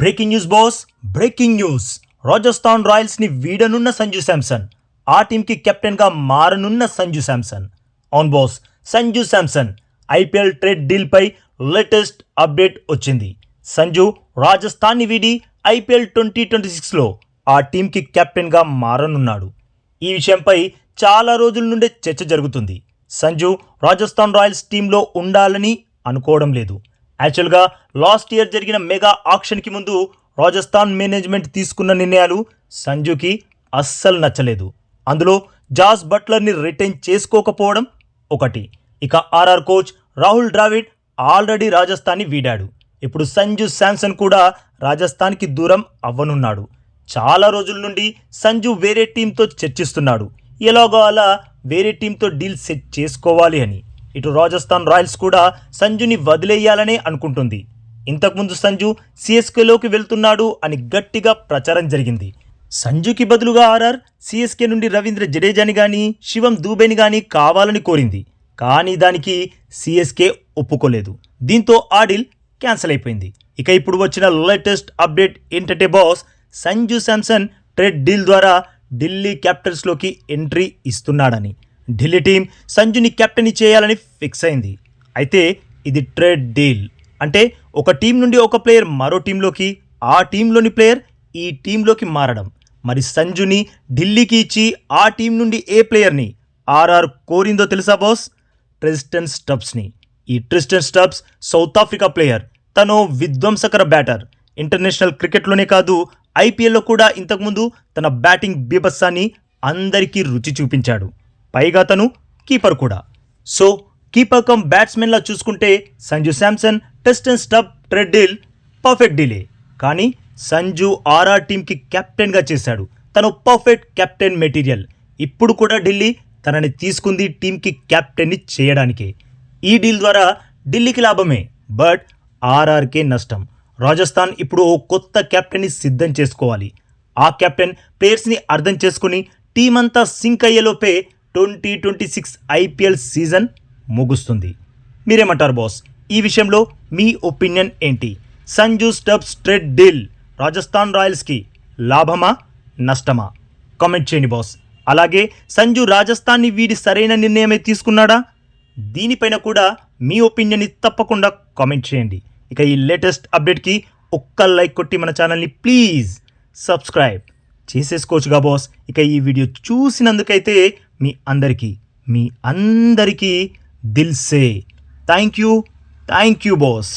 Breaking news boss breaking news Rajasthan రాయల్స్ని వీడనున్న సంజు శాంసన్. ఆ టీంకి కెప్టెన్గా మారనున్న Sanju Samson. On boss Sanju Samson. IPL trade deal pi latest update వచ్చింది. సంజు రాజస్థాన్ని వీడి ఐపీఎల్ ట్వంటీ ట్వంటీ సిక్స్లో ఆ టీంకి కెప్టెన్గా మారనున్నాడు. ఈ విషయంపై చాలా రోజుల నుండే చర్చ జరుగుతుంది. సంజు రాజస్థాన్ రాయల్స్ టీంలో ఉండాలని అనుకోవడం లేదు. యాక్చువల్గా లాస్ట్ ఇయర్ జరిగిన మెగా ఆక్షన్కి ముందు రాజస్థాన్ మేనేజ్మెంట్ తీసుకున్న నిర్ణయాలు సంజుకి అస్సలు నచ్చలేదు. అందులో జాస్ బట్లర్ని రిటైన్ చేసుకోకపోవడం ఒకటి. ఇక RR coach Rahul Dravid already రాజస్థాన్ని వీడాడు. ఇప్పుడు సంజు శాంసన్ కూడా రాజస్థాన్కి దూరం అవ్వనున్నాడు. చాలా రోజుల నుండి సంజు వేరే టీంతో చర్చిస్తున్నాడు. ఎలాగో అలా వేరే టీంతో డీల్ సెట్ చేసుకోవాలి అని. ఇటు రాజస్థాన్ రాయల్స్ కూడా సంజుని వదిలేయాలనే అనుకుంటుంది. ఇంతకుముందు సంజు సిఎస్కేలోకి వెళ్తున్నాడు అని గట్టిగా ప్రచారం జరిగింది. సంజుకి బదులుగా ఆర్ఆర్ సిఎస్కే నుండి రవీంద్ర జడేజాని కానీ శివం దూబేని కానీ కావాలని కోరింది. కానీ దానికి సిఎస్కే ఒప్పుకోలేదు. దీంతో ఆ డీల్ క్యాన్సిల్ అయిపోయింది. ఇక ఇప్పుడు వచ్చిన లేటెస్ట్ అప్డేట్ ఏంటంటే boss Sanju Samson trade deal ద్వారా ఢిల్లీ క్యాపిటల్స్లోకి ఎంట్రీ ఇస్తున్నాడని. ఢిల్లీ టీం సంజుని కెప్టెన్ చేయాలని ఫిక్స్ అయింది. అయితే ఇది ట్రేడ్ డీల్. అంటే ఒక టీం నుండి ఒక ప్లేయర్ మరో టీంలోకి ఆ టీంలోని ప్లేయర్ ఈ టీంలోకి మారడం. మరి సంజుని ఢిల్లీకి ఇచ్చి ఆ టీం నుండి ఏ ప్లేయర్ని ఆర్ఆర్ కోరిందో తెలుసా బాస్? ట్రిస్టన్ స్టబ్స్ని ఈ Tristan Stubbs South Africa player. తను విధ్వంసకర బ్యాటర్. ఇంటర్నేషనల్ క్రికెట్లోనే కాదు ఐపీఎల్లో కూడా ఇంతకుముందు తన బ్యాటింగ్ బీభత్సాన్ని అందరికీ రుచి చూపించాడు. పైగా తను కీపర్ కూడా. సో కీపర్ కమ్ బ్యాట్స్మెన్లా చూసుకుంటే Sanju Samson test and Stubbs trade deal perfect delay. కానీ సంజు ఆర్ఆర్ టీంకి కెప్టెన్గా చేశాడు. తను పర్ఫెక్ట్ కెప్టెన్ మెటీరియల్. ఇప్పుడు కూడా ఢిల్లీ తనని తీసుకుంది టీంకి కెప్టెన్ని చేయడానికే. ఈ డీల్ ద్వారా ఢిల్లీకి లాభమే. బట్ ఆర్ఆర్కే నష్టం. రాజస్థాన్ ఇప్పుడు ఓ కొత్త కెప్టెన్ని సిద్ధం చేసుకోవాలి. ఆ కెప్టెన్ ప్లేయర్స్ని అర్థం చేసుకుని టీం అంతా sync అయ్యేలోపే twenty twenty six IPL season ముగుస్తుంది. మీరేమంటారు బాస్? ఈ విషయంలో మీ ఒపీనియన్ ఏంటి? Sanju Stubbs trade deal Rajasthan రాయల్స్కి లాభమా నష్టమా? కామెంట్ చేయండి బాస్. అలాగే సంజు రాజస్థాన్ని వీడి సరైన నిర్ణయమే తీసుకున్నాడా? దీనిపైన కూడా మీ ఒపీనియన్ని తప్పకుండా కామెంట్ చేయండి. ఇక ఈ లేటెస్ట్ అప్డేట్కి ఒక్క లైక్ కొట్టి మన ఛానల్ని ప్లీజ్ సబ్స్క్రైబ్ చేసేసుకోవచ్చుగా బాస్. ఇక ఈ వీడియో చూసినందుకైతే మీ అందరికీ మీ అందరికీ దిల్సే thank you thank you boss